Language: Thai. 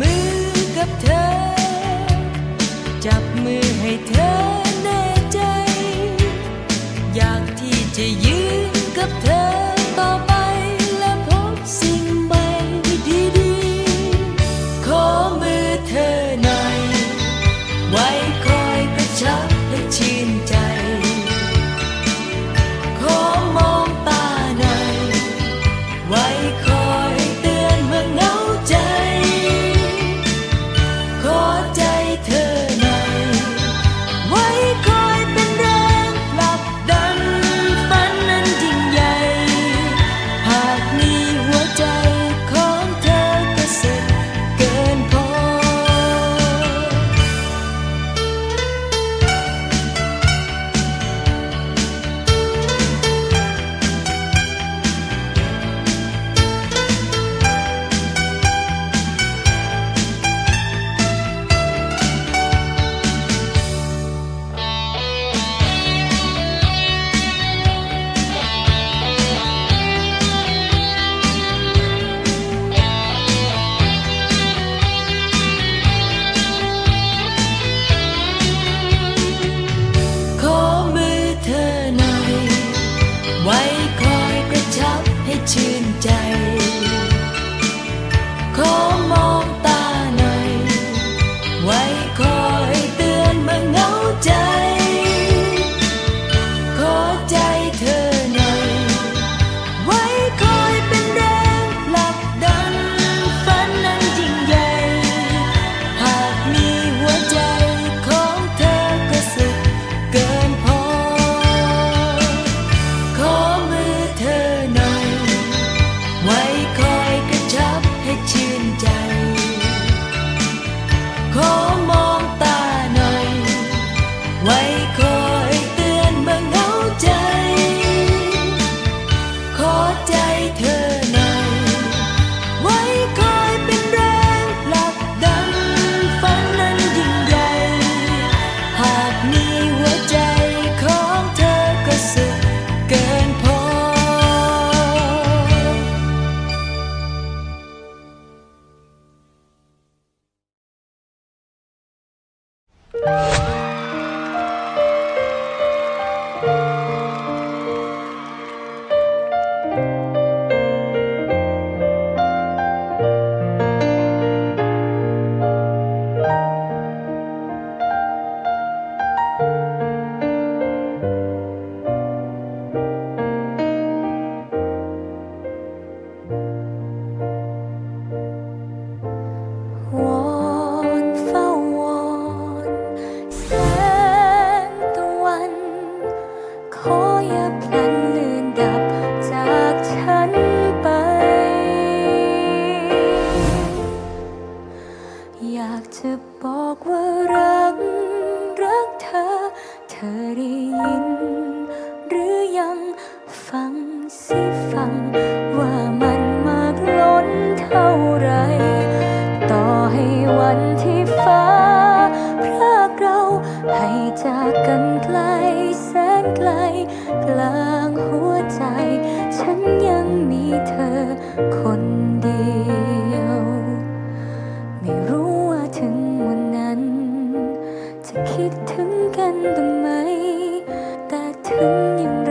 มือกับเธอ จับมือให้เธอแน่ใจ อยากที่จะยืนกับเธอ you കരയിൽ 因为